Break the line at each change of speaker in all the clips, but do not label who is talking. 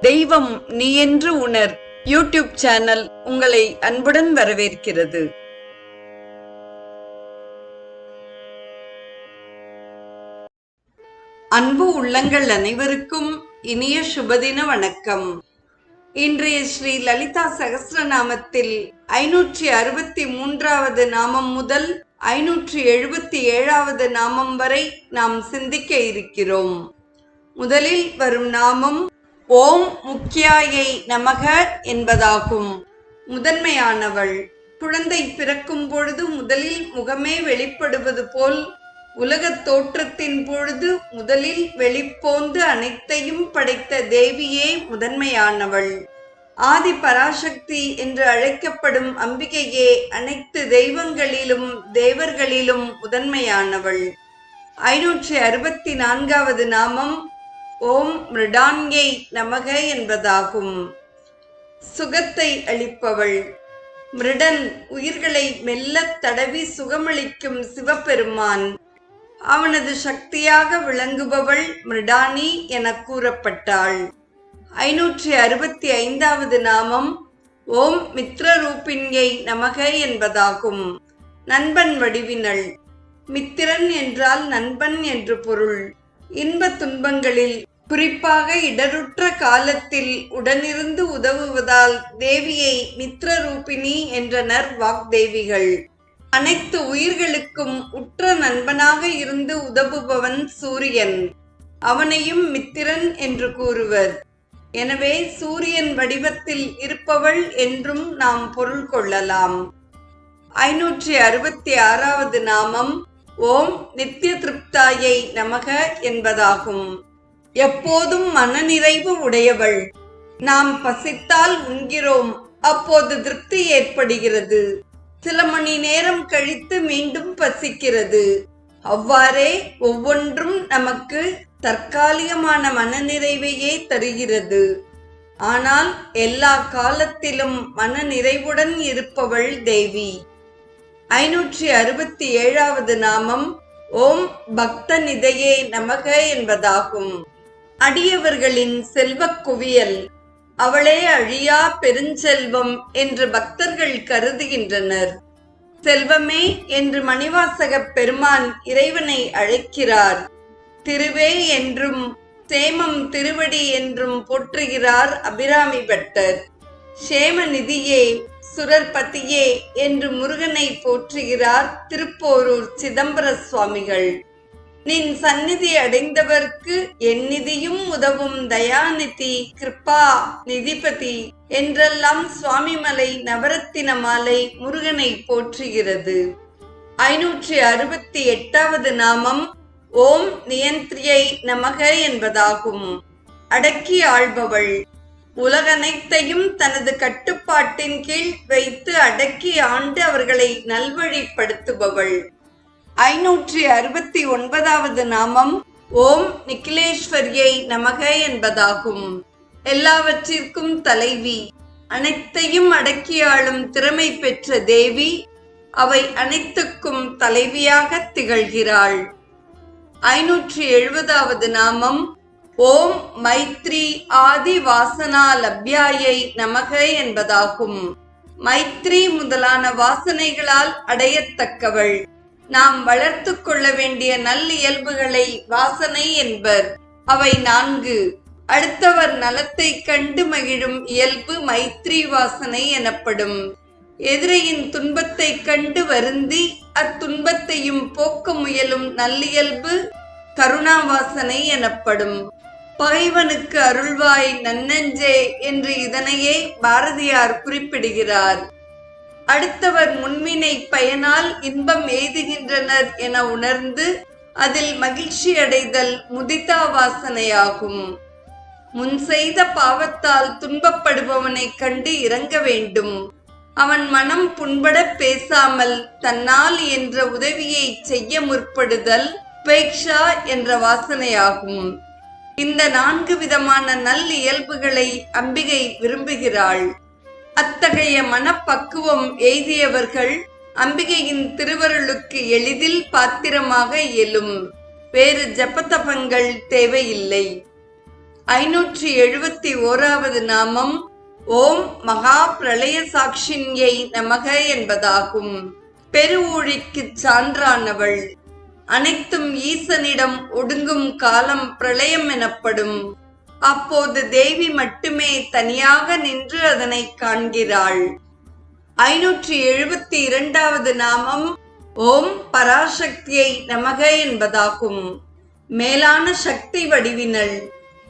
தெய்வம் நீ என்று உணர். யூடியூப் சேனல் உங்களை அன்புடன் வரவேற்கிறது. அன்பு உள்ளங்கள் அனைவருக்கும் இனிய சுபதின வணக்கம். இன்றைய ஸ்ரீ லலிதா சகஸ்ரநாமத்தில் ஐநூற்றி அறுபத்தி மூன்றாவது நாமம் முதல் ஐநூற்றி எழுபத்தி ஏழாவது நாமம் வரை நாம் சிந்திக்க இருக்கிறோம். முதலில் வரும் நாமம் ஓம் முக்கியாயை நமக என்பதாகும். முதன்மையானவள். குழந்தை பிறக்கும் பொழுது முதலில் முகமே வெளிப்படுவது போல் உலகத் தோற்றத்தின் பொழுது முதலில் வெளிப்போந்து அனைத்தையும் படைத்த தேவியே முதன்மையானவள். ஆதி பராசக்தி என்று அழைக்கப்படும் அம்பிகையே அனைத்து தெய்வங்களிலும் தேவர்களிலும் முதன்மையானவள். ஐநூற்றி அறுபத்தி நான்காவது நாமம் ஓம் மிருடான்யை நமக என்பதாகும். சுகத்தை அளிப்பவள். மிருடன் உயிர்களை மெல்லத் தடவி சுகமளிக்கும் சிவபெருமான். அவனது சக்தியாக விளங்குபவள் மிருடானி என கூறப்பட்டாள். ஐநூற்றி அறுபத்தி ஐந்தாவது நாமம் ஓம் மித்ரரூபிண்யை நமக என்பதாகும். நண்பன் வடிவினள். மித்திரன் என்றால் நண்பன் என்று பொருள். இன்ப துன்பங்களில் குறிப்பாக இடருற்ற காலத்தில் உடனிருந்து உதவுவதால் தேவியை மித்ரரூபிணி என்றனர் வாக்தேவிகள். அனைத்து உயிர்களுக்கும் உற்ற நண்பனாக இருந்து உதவுபவன் சூரியன். அவனையும் மித்திரன் என்று கூறுவர். எனவே சூரியன் வடிவத்தில் இருப்பவள் என்றும் நாம் பொருள் கொள்ளலாம். ஐநூற்றி அறுபத்தி ஆறாவது நாமம் ஓம் நித்திய திருப்தாயை நமக என்பதாகும். எப்போதும் மனநிறைவு உடையவள். நாம் பசித்தால் உண்கிறோம். அப்போது திருப்தி ஏற்படுகிறது. சில மணி நேரம் கழித்து மீண்டும் பசிக்கிறது. அவ்வாறே ஒவ்வொன்றும் நமக்கு தற்காலிகமான மனநிறைவையே தருகிறது. ஆனால் எல்லா காலத்திலும் மனநிறைவுடன் இருப்பவள் தேவி. ஐநூற்றி அறுபத்தி ஏழாவது நாமம் ஓம் பக்த நிதையே நமக என்பதாகும். அடியவர்களின் செல்வக் குவியல் அவளே அழியா பெருஞ்செல்வம் என்று பக்தர்கள் கருதுகின்றனர். செல்வமே என்று மணிவாசகப் பெருமான் இறைவனை அழைக்கிறார். திருவே என்றும் சேமம் திருவடி என்றும் போற்றுகிறார் அபிராமி பட்டர். சேம நிதியே சுரர்பதியே என்று முருகனை போற்றுகிறார் திருப்போரூர் சிதம்பர சுவாமிகள். நின் சந்நிதி அடைந்தவர்க்கு என் நிதியும் உதவும் தயாநிதி கிருபா நிதிபதி என்றெல்லாம் சுவாமிமலை நவரத்தின மாலை முருகனை போற்றுகிறது. ஐநூற்றி அறுபத்தி எட்டாவது நாமம் ஓம் நியந்திரியை நமக என்பதாகும். அடக்கி ஆள்பவள். உலகனைத்தையும் தனது கட்டுப்பாட்டின் கீழ் வைத்து அடக்கி ஆண்டு அவர்களை நல்வழிப்படுத்துபவள். ஐநூற்றி அறுபத்தி ஒன்பதாவது நாமம் ஓம் நிக்கிலேஸ்வரியை நமக என்பதாகும். எல்லாவற்றிற்கும் தலைவி அனைத்தையும் அடக்கியாளும் திறமை பெற்ற தேவி அவை அனைத்துக்கும் தலைவியாக திகழ்கிறாள். ஐநூற்றி எழுபதாவது நாமம் ஓம் மைத்ரி ஆதி வாசனா லப்யாயை நமக என்பதாகும். மைத்ரி முதலான வாசனைகளால் அடையத்தக்கவள். நாம் வளர்த்து கொள்ள வேண்டிய நல்லியல்புகளை வாசனை என்பர். அவை நான்கு. அடுத்தவர் நலத்தை கண்டு மகிழும் இயல்பு மைத்ரி வாசனை எனப்படும். எதிரையின் துன்பத்தை கண்டு வருந்தி அத்துன்பத்தையும் போக்க முயலும் நல்லியல்பு கருணாவாசனை எனப்படும். பகைவனுக்கு அருள்வாய் நன்னஞ்சே என்று இதனையே பாரதியார் குறிப்பிடுகிறார். அடுத்தவர் முன்வினை பயனால் இன்பம் எய்துகின்றனர் என உணர்ந்து அதில் மகிழ்ச்சி அடைதல் முதிதா வாசனையாகும். முன் செய்த பாவத்தால் துன்பப்படுபவனை கண்டு இறங்க வேண்டும். அவன் மனம் புண்பட பேசாமல் தன்னால் என்ற உதவியை செய்ய முற்படுதல் உபேக்ஷா என்ற வாசனையாகும். இந்த நான்கு விதமான நல் இயல்புகளை அம்பிகை விரும்புகிறாள். அத்தகைய மனப்பக்குவம் எய்தியவர்கள் அம்பிகையின் திருவருளுக்கு எளிதில் பாத்திரமாக இயலும். வேறு ஜபதபங்கள் தேவையில்லை. ஐநூற்றி எழுபத்தி ஓராவது நாமம் ஓம் மகா பிரளய சாட்சின்யை நமக என்பதாகும். பெருவூழிக்கு சான்றானவள். அனைத்தும் ஈசனிடம் ஒடுங்கும் காலம் பிரளயம் எனப்படும். அப்போது தேவி மட்டுமே தனியாக நின்று அதனை காண்கிறாள். ஐநூற்றி எழுபத்தி இரண்டாவது நாமம் ஓம் பராசக்தியை நமக என்பதாகும். மேலான சக்தி வடிவினள்.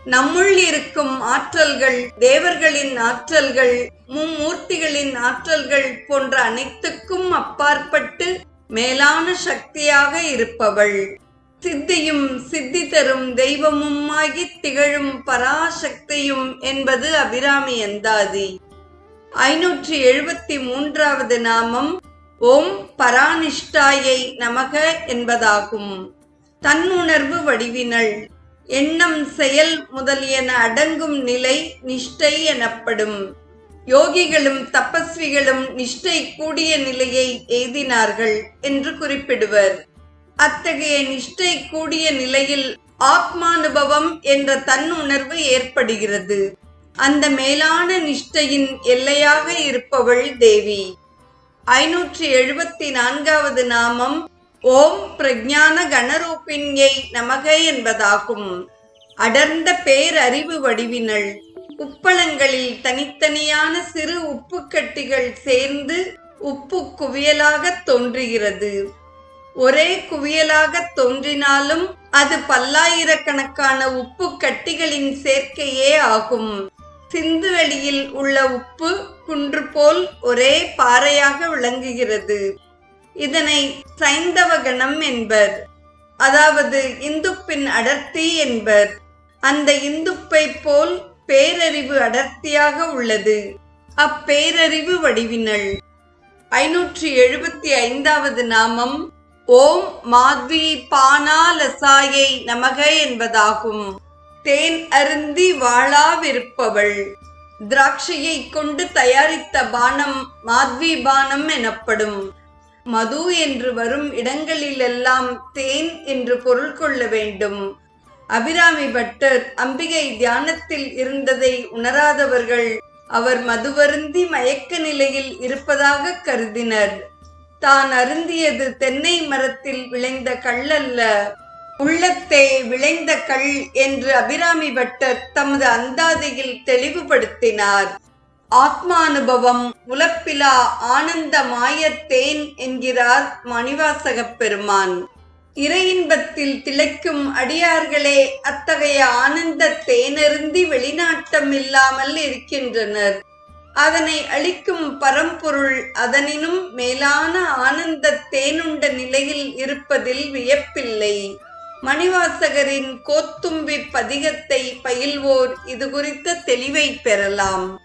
நம்முள் இருக்கும் ஆற்றல்கள் தேவர்களின் ஆற்றல்கள் மும்மூர்த்திகளின் ஆற்றல்கள் போன்ற அனைத்துக்கும் அப்பாற்பட்டு மேலான சக்தியாக இருப்பவள். சித்தியும் சித்தி தரும் தெய்வமுமாகி திகழும் பராசக்தியும் என்பது அபிராமி அந்தாதி. ஐநூற்றி எழுபத்தி மூன்றாவது நாமம் ஓம் பரானிஷ்டாயை நமக என்பதாகும். தன்னுணர்வு வடிவினள் எண்ணம் செயல் முதலியன அடங்கும் நிலை நிஷ்டை எனப்படும். யோகிகளும் தபஸ்விகளும் நிஷ்டை கூடிய நிலையை எய்தினார்கள் என்று குறிப்பிடுவர். அத்தகைய நிஷ்டை கூடிய நிலையில் ஆத்மானுபவம் என்ற தன்னுணர்வு ஏற்படுகிறது. அந்த மேலான நிஷ்டையின் எல்லையாக இருப்பவள் தேவி. ஐநூற்றி எழுபத்தி நான்காவது நாமம் ஓம் பிரஜான கணரூபிண்யை நமக என்பதாகும். அடர்ந்த பேரறிவு வடிவினள். உப்பளங்களில் தனித்தனியான சிறு உப்பு கட்டிகள் சேர்ந்து உப்பு குவியலாக தோன்றுகிறது. ஒரே குவியலாக தோன்றினாலும் அது பல்லாயிரக்கணக்கான உப்பு கட்டிகளின் சேர்க்கையே ஆகும். சிந்துவெளியில் உள்ள உப்பு குன்று போல் ஒரே பாறையாக விளங்குகிறது. இதனை சைந்தவ கணம் என்பர். அதாவது இந்துப்பின் அடர்த்தி என்பர். அந்த இந்துப்பை போல் பேரறிவு அடர்த்தியாக உள்ளது. அப்பேரறிவு வடிவினள். ஐநூற்றி எழுபத்தி ஐந்தாவது நாமம் ஓம் மாத்வி பானாலசாயை நமக என்பதாகும். தேன் அருந்தி வாழாவிருப்பவள். திராட்சையை கொண்டு தயாரித்த பானம் மாத்வி பானம் எனப்படும். மது என்று வரும் இடங்களிலெல்லாம் தேன் என்று பொருள் கொள்ள வேண்டும். அபிராமி பட்டர் அம்பிகை தியானத்தில் இருந்ததை உணராதவர்கள் அவர் மதுவருந்தி மயக்க நிலையில் இருப்பதாக கருதினர். தான் அருந்தியது தென்னை மரத்தில் விளைந்த கள்ளல்ல உள்ளத்தே விளைந்த கல் என்று அபிராமி பட்டர் தமது அந்தாதியில் தெளிவுபடுத்தினார். ஆத்மானுபவம் உலப்பிலா ஆனந்த மாயத்தேன் என்கிறார் மணிவாசகப் பெருமான். இறையின்பத்தில் திளைக்கும் அடியார்களே அத்தகைய ஆனந்த தேனருந்தி வெளிநாட்டம் இல்லாமல் இருக்கின்றனர். அதனை அளிக்கும் பரம்பொருள் அதனினும் மேலான ஆனந்த தேனுண்ட நிலையில் இருப்பதில் வியப்பில்லை. மணிவாசகரின் கோத்தும்பி பதிகத்தை பயில்வோர் இது குறித்த தெளிவை பெறலாம்.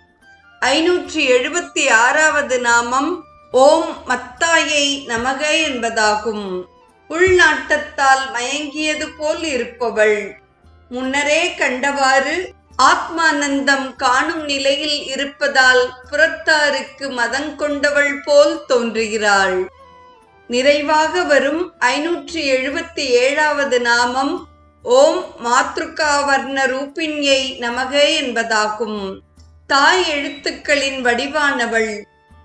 ஐநூற்றி எழுபத்தி ஆறாவது நாமம் ஓம் மத்தாயை நமக என்பதாகும். உள்நாட்டத்தால் மயங்கியது போல் இருப்பவள். முன்னரே கண்டவாறு ஆத்மானந்தம் காணும் நிலையில் இருப்பதால் புறத்தாருக்கு மதங்கொண்டவள் போல் தோன்றுகிறாள். நிறைவாக வரும் ஐநூற்றி எழுபத்தி ஏழாவது நாமம் ஓம் மாத்ருகாவர்ண ரூபின்யை நமக என்பதாகும். தாய் எழுத்துக்களின் வடிவானவள்.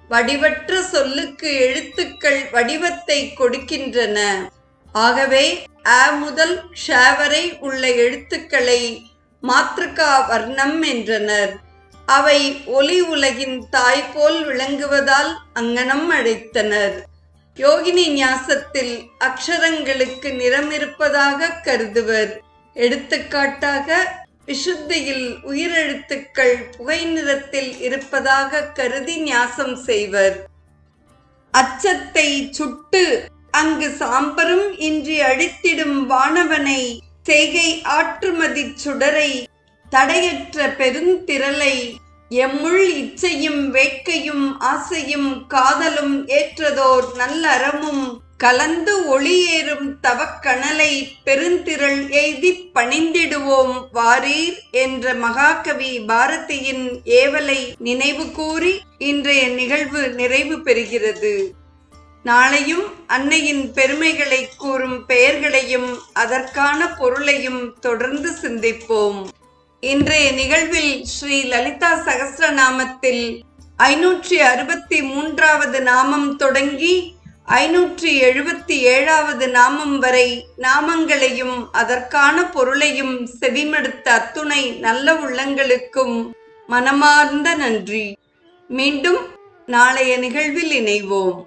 வடிவற்ற சொல்லுக்கு எழுத்துக்கள் வடிவத்தை கொடுக்கின்றன. ஆகவே அ முதல் ஷ வரை உள்ள எழுத்துக்களை மாத்ருகா வர்ணம் என்றனர். அவை ஒலி உலகின் தாய் போல் விளங்குவதால் அங்கனம் அழைத்தனர் யோகினி ஞாசத்தில் அக்ஷரங்களுக்கு நிறம் இருப்பதாக கருதுவர். எடுத்துக்காட்டாக விசுத்தியில் உயிரெழுத்துக்கள் புகை நிறத்தில் இருப்பதாக கருதி நியாசம் செய்வர். அச்சத்தை சுட்டு அங்கு சாம்பரும் இன்றி அழித்திடும் வானவனை செய்கை ஆற்றுமதி சுடரை தடையற்ற பெருந்திரளை எம்முள் இச்சையும் வேட்கையும் ஆசையும் காதலும் ஏற்றதோர் நல்லறமும் கலந்து ஒளியேறும் தவக்கணலை பெருந்திரள் எய்தி பணிந்திடுவோம் வாரீர் என்ற மகாகவி பாரதியின் ஏவலை நினைவு கூறி இன்றைய நிகழ்வு நிறைவு பெறுகிறது. நாளையும் அன்னையின் பெருமைகளை கூறும் பெயர்களையும் அதற்கான பொருளையும் தொடர்ந்து சிந்திப்போம். இன்றைய நிகழ்வில் ஸ்ரீ லலிதா சகசிரநாமத்தில் ஐநூற்றி அறுபத்தி மூன்றாவது நாமம் தொடங்கி ஐநூற்றி எழுபத்தி ஏழாவது நாமம் வரை நாமங்களையும் அதற்கான பொருளையும் செவிமடுத்த அத்துணை நல்ல உள்ளங்களுக்கும் மனமார்ந்த நன்றி. மீண்டும் நாளைய நிகழ்வில் இணைவோம்.